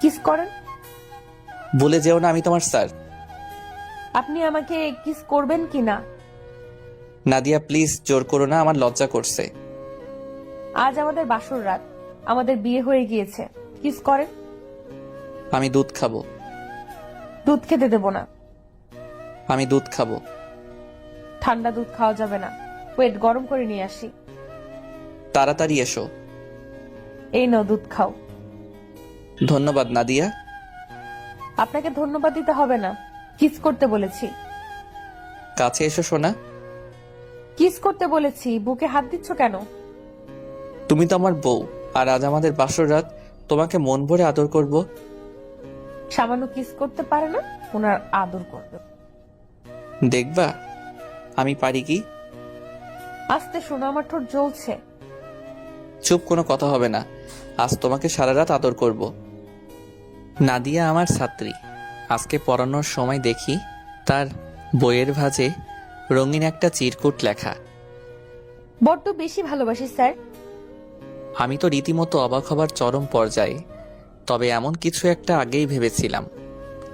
Kiss করেন? বলে যেও না আমি তোমার স্যার। আপনি আমাকে কিস করবেন কি না? নাদিয়া প্লিজ জোর করো না আমার লজ্জা করছে। আজ আমাদের বাসর রাত আমাদের বিয়ে হয়ে গিয়েছে। কিস করেন? আমি দুধ খাব। দুধ খেতে দেবো না। আমি দুধ খাব। ঠান্ডা দুধ খাওয়া যাবে না। ওয়েট গরম করে নিয়ে আসি। তাড়াতাড়ি এসো। এই নাও দুধ খাও। ধন্যবাদ নাদিয়া। আপনাকে ধন্যবাদ দিতে হবে না। কিস করতে বলেছি। কাছে এসো সোনা। কিস করতে বলেছি বুকে হাত দিচ্ছ কেন? তুমি তো আমার বউ আর আজ আমাদের বাসর রাত। তোমাকে মন ভরে আদর করব। সামান্য কিস করতে পারে না ওনার আদর করবে। দেখবা আমি পারি কি? আস্তে শোনো আমার ঠোঁট জ্বলছে। চুপ কোনো কথা হবে না। আজ তোমাকে সারা রাত আদর করব। নাদিয়া আমার ছাত্রী। আজকে পড়ানোর সময় দেখি তার বইয়ের ভাঁজে রঙিন একটা চিরকুট লেখা। বড্ড বেশি ভালোবাসি স্যার। আমি তো রীতিমতো অবাক হবার চরম পর্যায়ে তবে এমন কিছু একটা আগেই ভেবেছিলাম।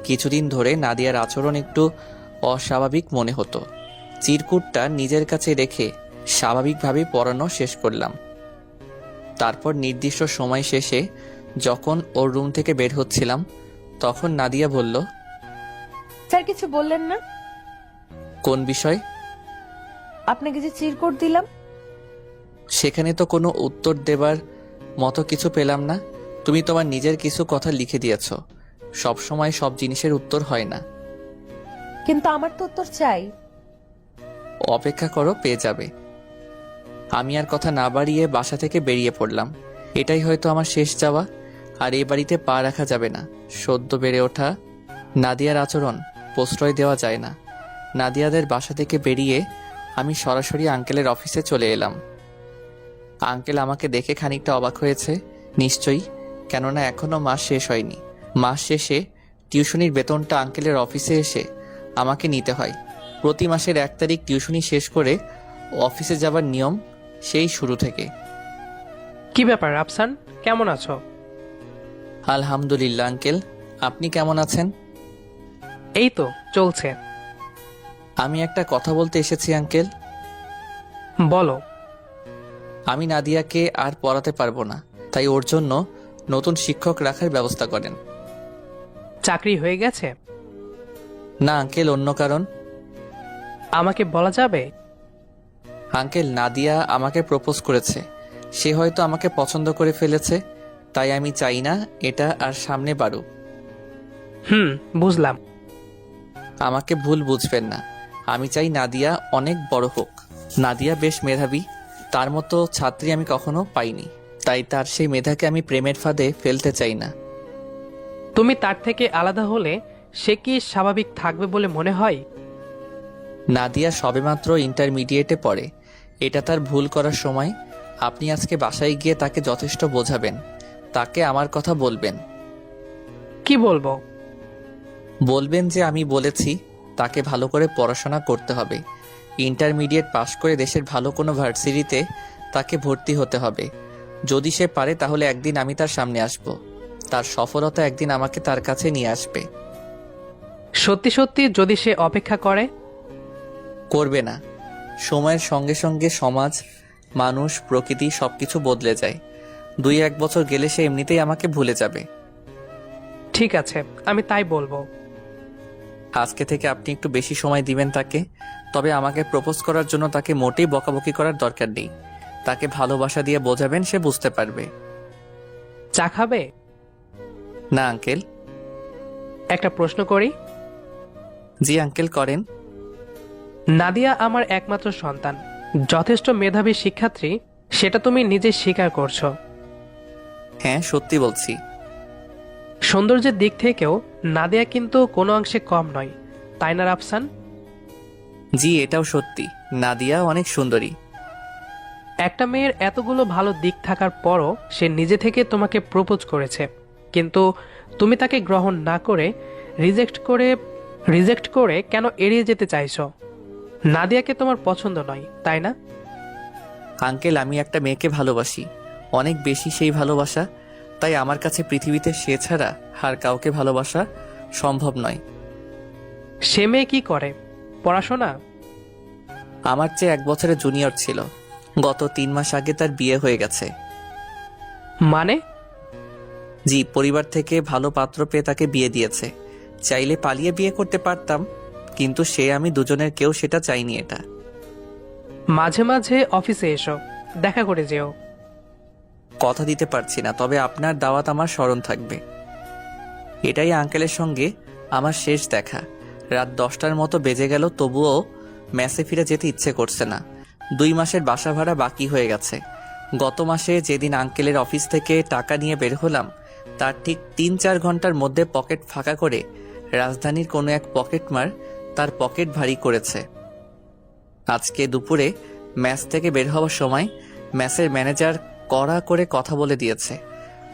কিছুদিন ধরে নাদিয়ার আচরণ একটু অস্বাভাবিক মনে হতো। চিরকুটটা নিজের কাছে রেখে স্বাভাবিকভাবে পড়ানো শেষ করলাম। তারপর নির্দিষ্ট সময় শেষে যখন ওর রুম থেকে বের হচ্ছিলাম তখন নাদিয়া বলল স্যার কিছু বললেন না? কোন বিষয়? আপনাকে যে চিরকুট দিলাম। সেখানে তো কোনো উত্তর দেবার মতো কিছু পেলাম না। তুমি তোমার নিজের কিছু কথা লিখে দিয়েছ। সব সময় সব জিনিসের উত্তর হয় না। কিন্তু আমার তো উত্তর চাই। অপেক্ষা করো পেয়ে যাবে। আমি আর কথা না বাড়িয়ে বাসা থেকে বেরিয়ে পড়লাম। এটাই হয়তো আমার শেষ যাওয়া। আর এই বাড়িতে পা রাখা যাবে না। সদ্য বেড়ে ওঠা নাদিয়ার আচরণ প্রশ্রয় দেওয়া যায় না। নাদিয়াদের বাসা থেকে বেরিয়ে আমি সরাসরি আঙ্কেলের অফিসে চলে এলাম। আঙ্কেল আমাকে দেখে খানিকটা অবাক হয়েছে। নিশ্চয়ই, কেননা এখনও মাস শেষ হয়নি। মাস শেষে টিউশনির বেতনটা আঙ্কেলের অফিসে এসে আমাকে নিতে হয়। প্রতি মাসের এক তারিখ টিউশনি শেষ করে অফিসে যাবার নিয়ম সেই শুরু থেকে। কি ব্যাপার, আফসান? কেমন আছো? আলহামদুলিল্লাহ আঙ্কেল। আপনি কেমন আছেন? এই তো চলছে। আমি একটা কথা বলতে এসেছি আঙ্কেল। বলো। আমি নাদিয়াকে আর পড়াতে পারব না তাই ওর জন্য নতুন শিক্ষক রাখার ব্যবস্থা করেন। চাকরি হয়ে গেছে? না আঙ্কেল অন্য কারণ। আমাকে বলা যাবে? আঙ্কেল নাদিয়া আমাকে প্রপোজ করেছে। সে হয়তো আমাকে পছন্দ করে ফেলেছে। তাই আমি চাই না এটা আর সামনে বাড়ুক। হুম বুঝলাম। আমাকে ভুল বুঝবেন না। আমি চাই নাদিয়া অনেক বড় হোক। নাদিয়া বেশ মেধাবী। তার মতো ছাত্রী আমি কখনো পাইনি। তাই তার সেই মেধাকে আমি প্রেমের ফাঁদে ফেলতে চাই না। তুমি তার থেকে আলাদা হলে সে কি স্বাভাবিক থাকবে বলে মনে হয়? নাদিয়া সবেমাত্র ইন্টারমিডিয়েটে পড়ে। এটা তার ভুল করার সময়। আপনি আজকে বাসায় গিয়ে তাকে যথেষ্ট বোঝাবেন। তাকে আমার কথা বলবেন। কি বলব? বলবেন যে আমি বলেছি তাকে ভালো করে পড়াশোনা করতে হবে। ইন্টারমিডিয়েট পাশ করে দেশের ভালো কোনো ভার্সিটিতে তাকে ভর্তি হতে হবে। যদি সে পারে তাহলে একদিন আমি তার সামনে আসব। তার সফলতা একদিন আমাকে তার কাছে নিয়ে আসবে। সত্যি সত্যি যদি সে অপেক্ষা করে? করবে না। সময়ের সঙ্গে সঙ্গে সমাজ মানুষ প্রকৃতি সবকিছু বদলে যায়। দুই এক বছর গেলে সে এমনিতেই আমাকে ভুলে যাবে। ঠিক আছে আমি তাই বলব। আজকে থেকে আপনি একটু বেশি সময় দিবেন তাকে তবে আমাকে প্রপোজ করার জন্য তাকে মোটেই বকাবকি করার দরকার নেই। তাকে ভালোবাসা দিয়ে বোঝাবেন সে বুঝতে পারবে। চা খাবে? না আঙ্কেল। একটা প্রশ্ন করি। জি আঙ্কেল করেন। নাদিয়া আমার একমাত্র সন্তান। যথেষ্ট মেধাবী শিক্ষার্থী সেটা তুমি নিজে স্বীকার করছ। হ্যাঁ সত্যি বলছি। সৌন্দর্যের দিক থেকেও নাদিয়া কিন্তু কোনো অংশে কম নয়। তাই না রাফসান? জি এটাও সত্যি। নাদিয়া অনেক সুন্দরী। একটা মেয়ের এতগুলো ভালো দিক থাকার পরও সে নিজে থেকে তোমাকে প্রপোজ করেছে। কিন্তু তুমি তাকে গ্রহণ না করে রিজেক্ট করে রিজেক্ট করে কেন এড়িয়ে যেতে চাইছো? নাদিয়াকে তোমার পছন্দ নয় তাই না? আঙ্কেল আমি একটা মেয়েকে ভালোবাসি। অনেক বেশি সেই ভালোবাসা তাই আমার কাছে পৃথিবীতে সে ছাড়া আর কাউকে ভালোবাসা সম্ভব নয়। সে মেয়ে কি করে? পড়াশোনা? আমার চেয়ে এক বছরের জুনিয়র ছিল। গত তিন মাস আগে তার বিয়ে হয়ে গেছে। মানে? জি পরিবার থেকে ভালো পাত্র পেয়ে তাকে বিয়ে দিয়েছে। চাইলে পালিয়ে বিয়ে করতে পারতাম কিন্তু সে আমি দুজনের কেউ সেটা চাইনি এটা। মাঝে মাঝে অফিসে এসো দেখা করে যেও। কথা দিতে পারছি না, তবে আপনার দাওয়াত আমার স্মরণ থাকবে। এটাই আঙ্কেলের সঙ্গে আমার শেষ দেখা। রাত দশটার মতো বেজে গেল, তবুও ম্যাসে ফিরে যেতে ইচ্ছে করছে না। দুই মাসের বাসা ভাড়া বাকি হয়ে গেছে। গত মাসে যেদিন আঙ্কেলের অফিস থেকে টাকা নিয়ে বের হলাম, তার ঠিক তিন চার ঘণ্টার মধ্যে পকেট ফাঁকা করে রাজধানীর কোনো এক পকেটমার তার পকেট ভারী করেছে। আজকে দুপুরে ম্যাচ থেকে বের হওয়ার সময় ম্যাচের ম্যানেজার কড়া করে কথা বলে দিয়েছে।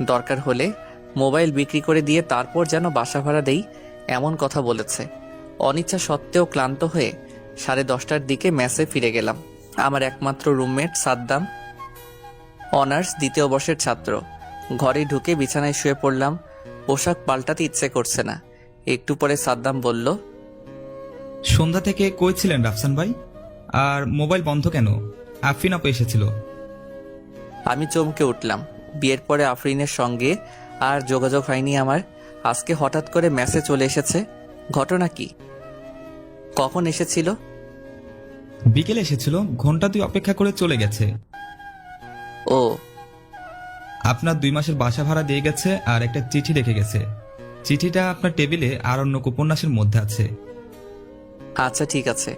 দরকার হলে মোবাইল বিক্রি করে দিয়ে তারপর যেন বাসা ভাড়া দেই, এমন কথা বলেছে। অনিচ্ছা সত্ত্বেও ক্লান্ত হয়ে সাড়ে দশটার দিকে ম্যাসে ফিরে গেলাম। আমার একমাত্র রুমমেট সাদ্দাম। অনার্স দ্বিতীয় বর্ষের ছাত্র। ঘরে ঢুকে বিছানায় শুয়ে পড়লাম। পোশাক পাল্টাতে ইচ্ছে করছে না। একটু পরে সাদ্দাম বলল, সন্ধ্যা থেকে কই ছিলেন রাফসান ভাই? আর মোবাইল বন্ধ কেন? আফরিন আপু এসেছিল। আমি চমকে উঠলাম। বিয়ের পরে আফরিনের সঙ্গে আর যোগাযোগ হয়নি আমার। আজকে হঠাৎ করে মেসেজ চলে এসেছে। ঘটনা কি? কখন এসেছিল? বিকেলে এসেছিল ঘণ্টা দুই অপেক্ষা করে চলে গেছে। ও। আপনার দুই মাসের বাসা ভাড়া দিয়ে গেছে আর একটা চিঠি রেখে গেছে। চিঠিটা আপনার টেবিলে আরণ্যক উপন্যাসের মধ্যে আছে। আচ্ছা ঠিক আছে।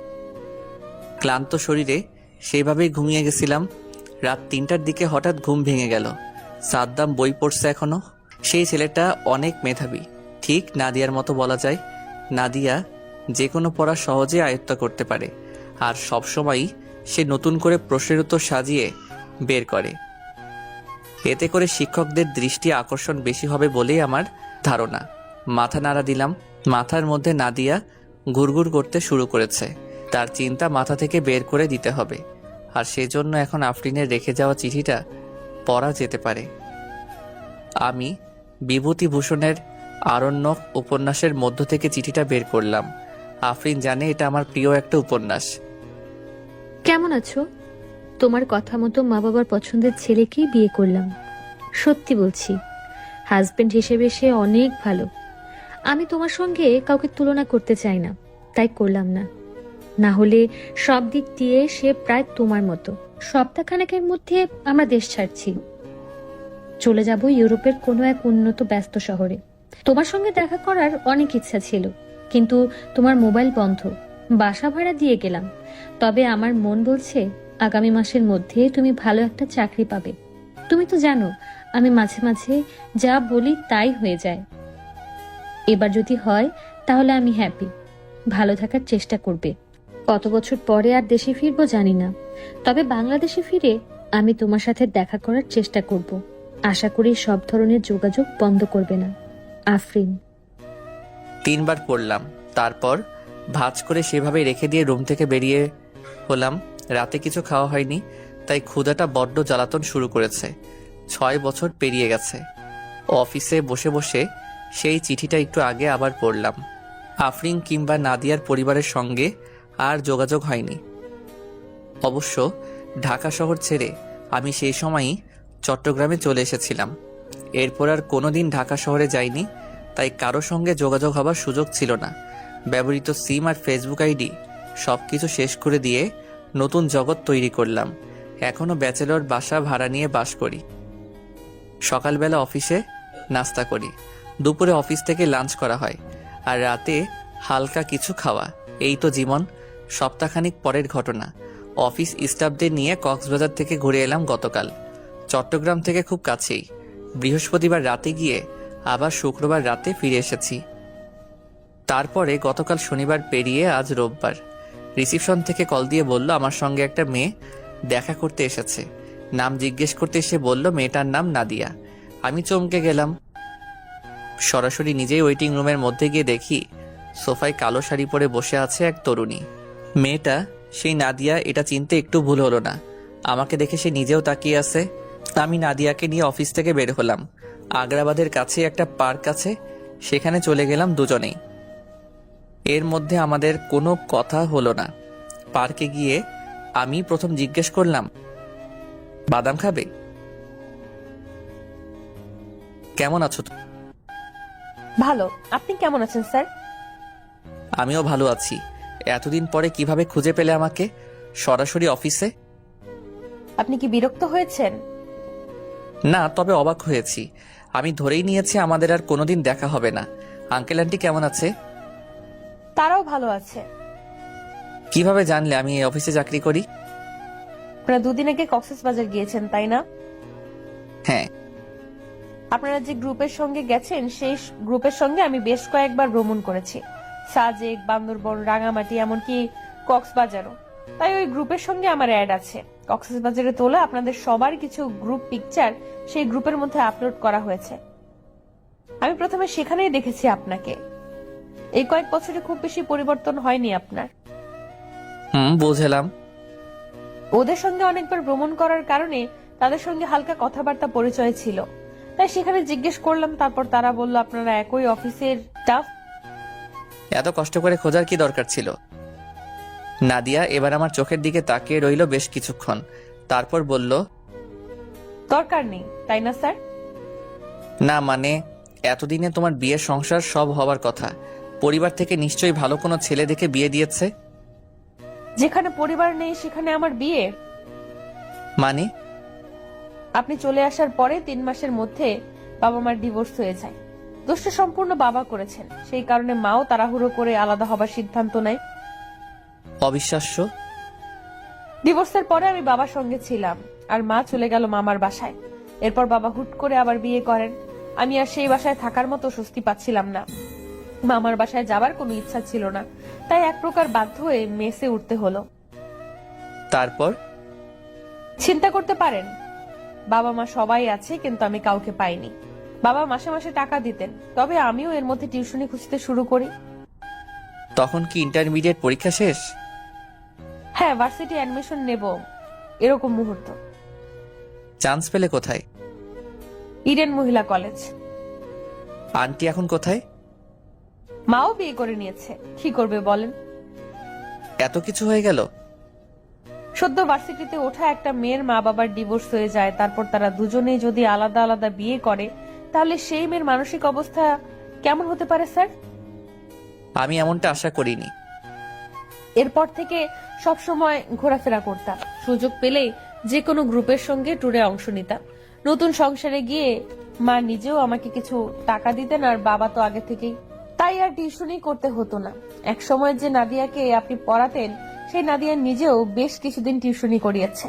ক্লান্ত শরীরে সেইভাবেই ঘুমিয়ে গেছিলাম। রাত তিনটার দিকে হঠাৎ ঘুম ভেঙে গেল। সাদ্দাম বই পড়ছে এখনও। সেই ছেলেটা অনেক মেধাবী। ঠিক নাদিয়ার মতো বলা যায়। নাদিয়া যে কোনো পড়া সহজে আয়ত্ত করতে পারে। আর সবসময়ই সে নতুন করে প্রশ্নের উত্তর সাজিয়ে বের করে। এতে করে শিক্ষকদের দৃষ্টি আকর্ষণ বেশি হবে বলেই আমার ধারণা। মাথা নাড়া দিলাম। মাথার মধ্যে নাদিয়া ঘুরঘুর করতে শুরু করেছে। তার চিন্তা মাথা থেকে বের করে দিতে হবে। আর সেজন্য এখন আফরিনের রেখে যাওয়া চিঠিটা পড়া যেতে পারে। আমি বিভূতিভূষণের আরণ্যক উপন্যাসের মধ্য থেকে চিঠিটা বের করলাম। আফরিন জানে এটা আমার প্রিয় একটা উপন্যাস। কেমন আছো? তোমার কথা মতো মা বাবার পছন্দের ছেলেকেই বিয়ে করলাম। সত্যি বলছি হাজবেন্ড হিসেবে সে অনেক ভালো। আমি তোমার সঙ্গে কাউকে তুলনা করতে চাই না, তাই করলাম না। না হলে সব দিক দিয়ে সে প্রায় তোমার মতো। সপ্তাহখানেকের মধ্যে আমরা দেশ ছাড়ছি। চলে যাব ইউরোপের কোনো এক উন্নত, ব্যস্ত শহরে। তোমার সঙ্গে দেখা করার অনেক ইচ্ছা ছিল, কিন্তু তোমার মোবাইল বন্ধ। বাসা ভাড়া দিয়ে গেলাম। তবে আমার মন বলছে, আগামী মাসের মধ্যে তুমি ভালো একটা চাকরি পাবে। তুমি তো জানো, আমি মাঝে মাঝে যা বলি তাই হয়ে যায়। এবার যদি হয়, তাহলে আমি হ্যাপি ভালো থাকার চেষ্টা করবে। কত বছর পরে আর দেশে ফিরবো জানি না। তবে বাংলাদেশে ফিরে আমি তোমার সাথে দেখা করার চেষ্টা করব। আশা করি সব ধরনের যোগাযোগ বন্ধ করবে না। আফরিন। তিনবার পড়লাম। তারপর ভাজ করে সেভাবে রেখে দিয়ে রুম থেকে বেরিয়ে হলাম। রাতে কিছু খাওয়া হয়নি, তাই ক্ষুধাটা বড্ড জ্বালাতন শুরু করেছে। ছয় বছর পেরিয়ে গেছে। অফিসে বসে বসে সেই চিঠিটা একটু আগে আবার পড়লাম। আফরিন কিংবা নাদিয়ার পরিবারের সঙ্গে আর যোগাযোগ হয়নি। অবশ্য ঢাকা শহর ছেড়ে আমি সেই সময়ই চট্টগ্রামে চলে এসেছিলাম। এরপর আর কোনোদিন ঢাকা শহরে যাইনি, তাই কারও সঙ্গে যোগাযোগ হবার সুযোগ ছিল না। ব্যবহৃত সিম আর ফেসবুক আইডি সব কিছু শেষ করে দিয়ে নতুন জগৎ তৈরি করলাম। এখনও ব্যাচেলর বাসা ভাড়া নিয়ে বাস করি। সকালবেলা অফিসে নাস্তা করি। দুপুরে অফিস থেকে লাঞ্চ করা হয়। আর রাতে হালকা কিছু খাওয়া। এই তো জীবন। সপ্তাহখানিক পরের ঘটনা। অফিস স্টাফদের নিয়ে কক্সবাজার থেকে ঘুরে এলাম গতকাল। চট্টগ্রাম থেকে খুব কাছেই। বৃহস্পতিবার রাতে গিয়ে আবার শুক্রবার রাতে ফিরে এসেছি। তারপরে গতকাল শনিবার পেরিয়ে আজ রোববার। রিসিপশন থেকে কল দিয়ে বলল, আমার সঙ্গে একটা মেয়ে দেখা করতে এসেছে। নাম জিজ্ঞেস করতে এসে বলল, মেয়েটার নাম নাদিয়া। আমি চমকে গেলাম। সরাসরি নিজেই ওয়েটিং রুমের মধ্যে গিয়ে দেখি সোফায় কালো শাড়ি পরে বসে আছে এক তরুণী। মেয়েটা সেই নাদিয়া এটা চিনতে একটু ভুল হলো না। আমাকে দেখে সে নিজেও তাকিয়ে আছে। আমি নাদিয়াকে নিয়ে অফিস থেকে বের হলাম। আগ্রাবাদের কাছে একটা পার্ক আছে সেখানে চলে গেলাম দুজনেই। এর মধ্যে আমাদের কোনো কথা হলো না। পার্কে গিয়ে আমি প্রথম জিজ্ঞেস করলাম বাদাম খাবে? কেমন আছো তুমি? ভালো। আপনি কেমন আছেন স্যার? আমিও ভালো আছি। এতদিন পরে কীভাবে খুঁজে পেলে আমাকে? সরাসরি অফিসে? আপনি কি বিরক্ত হয়েছেন? না তবে অবাক হয়েছি। আমি ধরেই নিয়েছি আমাদের আর কোনোদিন দেখা হবে না। আঙ্কেল আন্টি কেমন আছে? তারাও ভালো আছে। কীভাবে জানলে আমি এই অফিসে চাকরি করি? আপনারা দুদিন আগে কক্সেস বাজার গিয়েছেন তাই না? হ্যাঁ। আপনারা যে গ্রুপের সঙ্গে গেছেন সেই গ্রুপের সঙ্গে আমি বেশ কয়েকবার ভ্রমণ করেছি। সাজেক বান্দরবন রাঙামাটি এমনকি কক্সবাজারও। তাই ওই গ্রুপের সঙ্গে আমার অ্যাড আছে। কক্সবাজারে তোলা আপনাদের সবার কিছু গ্রুপ পিকচার সেই গ্রুপের মধ্যে আপলোড করা হয়েছে। আমি প্রথমে সেখানেই দেখেছি আপনাকে। এই কয়েক বছরে খুব বেশি পরিবর্তন হয়নি আপনার। হুম বুঝলাম। ওদের সঙ্গে অনেকবার ভ্রমণ করার কারণে তাদের সঙ্গে হালকা কথাবার্তা পরিচয় ছিল। তাই সেখানে জিজ্ঞেস করলাম তারপর তারা বলল আপনারা একই অফিসের স্টাফ এত কষ্ট করে খোঁজার কি দরকার ছিল? নাদিয়া এবার আমার চোখের দিকে তাকিয়ে রইল বেশ কিছুক্ষণ। তারপর বলল দরকার নেই তাই না স্যার? না মানে এতদিনে তোমার বিয়ের সংসার সব হওয়ার কথা। পরিবার থেকে নিশ্চয়ই ভালো কোনো ছেলে দেখে বিয়ে দিয়েছে? যেখানে পরিবার নেই সেখানে আমার বিয়ে? মানে? আপনি চলে আসার পরে তিন মাসের মধ্যে বাবা মার ডিভোর্স হয়ে যায়। দোষটা সম্পূর্ণ বাবা করেছেন। সেই কারণে মাও তাড়াহুড়ো করে আলাদা হবার সিদ্ধান্ত নেয়। অবিশ্বাস্য। ডিভোর্সের পরে আমি বাবার সঙ্গে ছিলাম আর মা চলে গেল মামার বাসায়। এরপর বাবা হুট করে আবার বিয়ে করেন। আমি আর সেই বাসায় থাকার মতো স্বস্তি পাচ্ছিলাম না। মামার বাসায় যাবার কোনো ইচ্ছা ছিল না তাই এক প্রকার বাধ্য হয়ে মেসে উঠতে হলো। তারপর? চিন্তা করতে পারেন বাবা মা সবাই আছে কিন্তু আমি কাউকে পাইনি। বাবা মাসে মাসে টাকা দিতেন। তবে আমিও এর মধ্যে টিউশনি খুঁজতে শুরু করি। তখন কি ইন্টারমিডিয়েট পরীক্ষা শেষ? হ্যাঁ ভার্সিটি অ্যাডমিশন নেব। এরকম মুহূর্ত। চান্স পেলে কোথায়? ইডেন মহিলা কলেজ আন্টি এখন কোথায়? মাও বিয়ে করে নিয়েছে। কি করবে বলেন? এত কিছু হয়ে গেল? সদ্য ভার্সিটিতে ওঠা একটা মেয়ের মা বাবার ডিভোর্স হয়ে যায়। তারপর তারা দুজনেই যদি আলাদা আলাদা বিয়ে করে তাহলে সেই মেয়ের মানসিক অবস্থা কেমন হতে পারে স্যার? আমি এমনটা আশা করিনি। এরপর থেকে সব সময় ঘোরাফেরা করতাম। সুযোগ পেলেই যে কোনো গ্রুপের সঙ্গে ট্যুরে অংশ নিতাম। নতুন সংসারে গিয়ে মা নিজেও আমাকে কিছু টাকা দিতেন আর বাবা তো আগে থেকেই। তাই আর টিউশনই করতে হতো না। এক সময় যে নাদিয়াকে আপনি পড়াতেন সেই নাদিয়া নিজেও বেশ কিছুদিন টিউশনি করিয়েছে।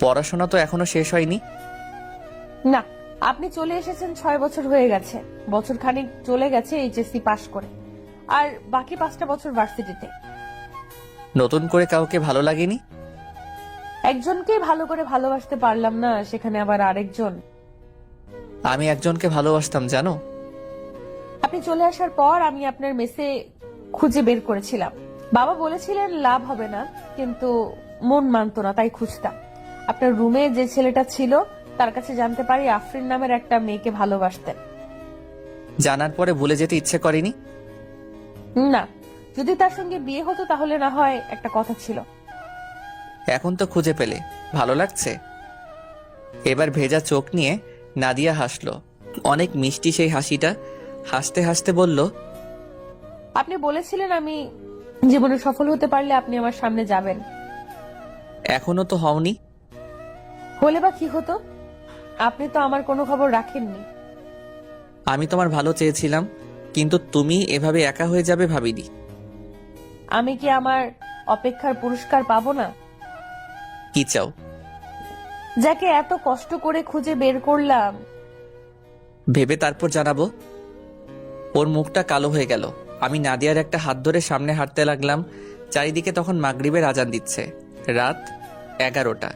পড়াশোনা তো এখনও শেষ হয়নি? না আপনি চলে এসেছেন ছয় বছর হয়ে গেছে। বছর খানিক চলে গেছে এইচএসসি পাশ করে। আর বাকি পাঁচটা বছর ভার্সিটিতে। নতুন করে কাউকে ভালো লাগেনি? একজনকে ভালো করে ভালোবাসতে পারলাম না সেখানে আবার আরেকজন। আমি একজনকে ভালোবাসতাম জানো? আপনি চলে আসার পর আমি আপনার মেসে খুঁজে বের করেছিলাম। বাবা বলেছিলেন লাভ হবে না। কিন্তু মন মানতো না তাই খুঁজতাম। আপনার রুমে যে ছেলেটা ছিল তার কাছে জানতে পারি আফরিন নামের একটা মেয়েকে ভালোবাসতেন। জানার পরে ভুলে যেতে ইচ্ছে করেনি? না যদি তার সঙ্গে বিয়ে হতো তাহলে না হয় একটা কথা ছিল। এখন তো খুঁজে পেলে ভালো লাগছে? এবার ভেজা চোখ নিয়ে নাদিয়া হাসলো। অনেক মিষ্টি সেই হাসিটা হাসতে হাসতে বলল আপনি বলেছিলেন আমি জীবনে সফল হতে পারলে আপনি আমার সামনে যাবেন। এখনও তো হওনি। হলে বা কি হতো? আপনি তো আমার কোনো খবর রাখেননি। আমি তোমার ভালো চেয়েছিলাম কিন্তু তুমি এভাবে একা হয়ে যাবে ভাবিনি। আমি কি আমার অপেক্ষার পুরস্কার পাবো না? কি চাও? যাকে এত কষ্ট করে খুঁজে বের করলাম। ভেবে তারপর জানাব। ওর মুখটা কালো হয়ে গেল। আমি নাদিয়ার একটা হাত ধরে সামনে হাঁটতে লাগলাম চারিদিকে তখন মাগরিবের আজান দিচ্ছে। রাত এগারোটা।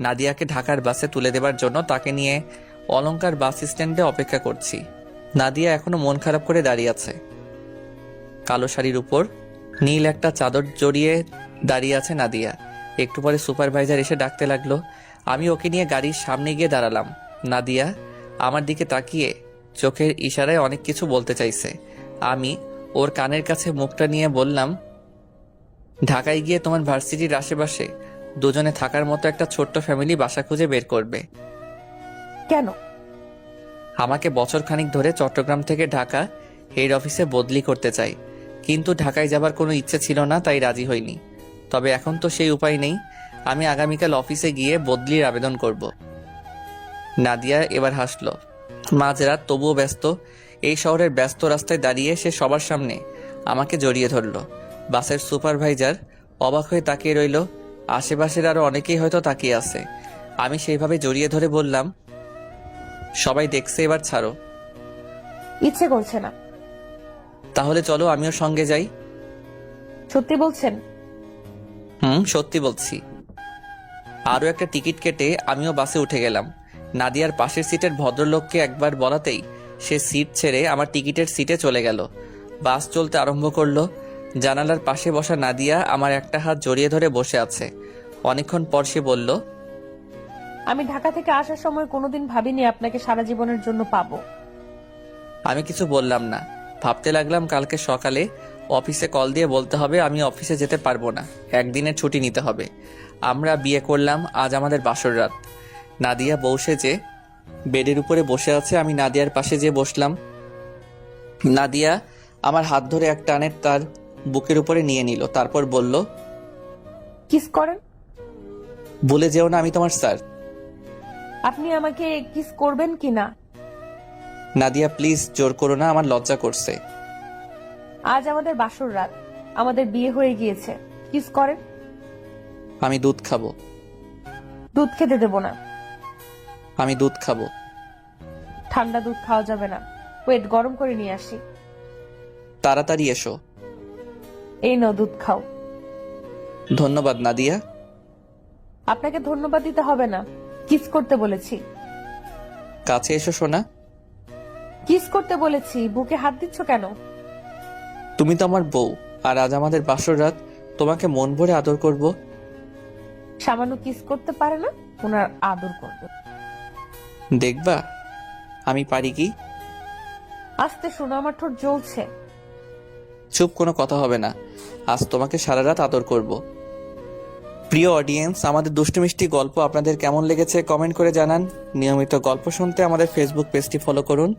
নাদিয়াকে ঢাকার বাসে তুলে দেবার জন্য তাকে নিয়ে অলঙ্কার বাস স্ট্যান্ডে অপেক্ষা করছি। নাদিয়া এখনও মন খারাপ করে দাঁড়িয়ে আছে। কালো শাড়ির উপর নীল একটা চাদর জড়িয়ে দাঁড়িয়ে আছে নাদিয়া। একটু পরে সুপারভাইজার এসে ডাকতে লাগল। আমি ওকে নিয়ে গাড়ির সামনে গিয়ে দাঁড়ালাম। নাদিয়া আমার দিকে তাকিয়ে চোখের ইশারায় অনেক কিছু বলতে চাইছে। আমি ওর কানের কাছে মুখটা নিয়ে বললাম, ঢাকায় গিয়ে তোমার ভার্সিটির আশেপাশে দুজনে থাকার মতো একটা ছোট্ট ফ্যামিলি বাসা খুঁজে বের করবে। কেন? আমাকে বছর খানিক ধরে চট্টগ্রাম থেকে ঢাকা হেড অফিসে বদলি করতে চাই। কিন্তু ঢাকায় যাবার কোনো ইচ্ছে ছিল না তাই রাজি হইনি। তবে এখন তো সেই উপায় নেই। আমি আগামীকাল অফিসে গিয়ে বদলির আবেদন করব। নাদিয়া এবার হাসলো। মাঝরাত তবুও ব্যস্ত। এই শহরের ব্যস্ত রাস্তায় দাঁড়িয়ে সে সবার সামনে আমাকে জড়িয়ে ধরলো। বাসের সুপারভাইজার অবাক হয়ে তাকিয়ে রইল। আশেপাশের আরও অনেকেই হয়তো তাকিয়ে আছে। আমি সেইভাবে জড়িয়ে ধরে বললাম সবাই দেখছে এবার ছাড়ো। ইচ্ছে করছে না। তাহলে চলো আমিও সঙ্গে যাই। সত্যি বলছেন? হুম সত্যি বলছি। আরও একটা টিকিট কেটে আমিও বাসে উঠে গেলাম। নাদিয়ার পাশের সিটের ভদ্রলোককে একবার বলাতেই সে সিট ছেড়ে আমার টিকিটের সিটে চলে গেল। বাস চলতে আরম্ভ করল। জানালার পাশে বসা নাদিয়া আমার একটা হাত জড়িয়ে ধরে বসে আছে। অনেকক্ষণ পর সে বলল আমি ঢাকা থেকে আসার সময় কোনোদিন ভাবিনি আপনাকে সারা জীবনের জন্য পাবো। আমি কিছু বললাম না। ভাবতে লাগলাম কালকে সকালে অফিসে কল দিয়ে বলতে হবে আমি অফিসে যেতে পারব না। একদিনের ছুটি নিতে হবে। আমরা বিয়ে করলাম আজ আমাদের বাসর রাত। নাদিয়া বসে যে বেডের উপরে বসে আছে আমি নাদিয়ার পাশে যেয়ে বসলাম। নাদিয়া আমার হাত ধরে এক টানের তার বুকের উপরে নিয়ে নিল তারপর বলল কিস করেন? বলে যেও না আমি তোমার স্যার। আপনি আমাকে কিস করবেন কি না? নাদিয়া প্লিজ জোর করো না আমার লজ্জা করছে। আজ আমাদের বাসর রাত আমাদের বিয়ে হয়ে গিয়েছে। কিস করেন? আমি দুধ খাব। দুধ খেতে দেবো না। আমি দুধ খাব। ঠান্ডা দুধ খাওয়া যাবে না। ওয়েট গরম করে নিয়ে আসি। তাড়াতাড়ি এসো। এই নাও দুধ খাও। ধন্যবাদ নাদিয়া। আপনাকে ধন্যবাদ দিতে হবে না। কিস করতে বলেছি। কাছে এসো সোনা। কিস করতে বলেছি। বুকে হাত দিচ্ছ কেন? তুমি তো আমার বউ আর আজ আমাদের বাসর রাত। তোমাকে মন ভরে আদর করব। সামান্য কিস করতে পারে না ওনার আদর করবে। দেখবা আমি পারি কি? আস্তে শোনো আমার ঠোঁট জ্বলছে। চুপ কোনো কথা হবে না। আজ তোমাকে সারা রাত আদর করব। প্রিয় অডিয়েন্স আমাদের দুষ্টু মিষ্টি গল্প আপনাদের কেমন লেগেছে কমেন্ট করে জানান। নিয়মিত গল্প শুনতে আমাদের ফেসবুক পেজটি ফলো করুন।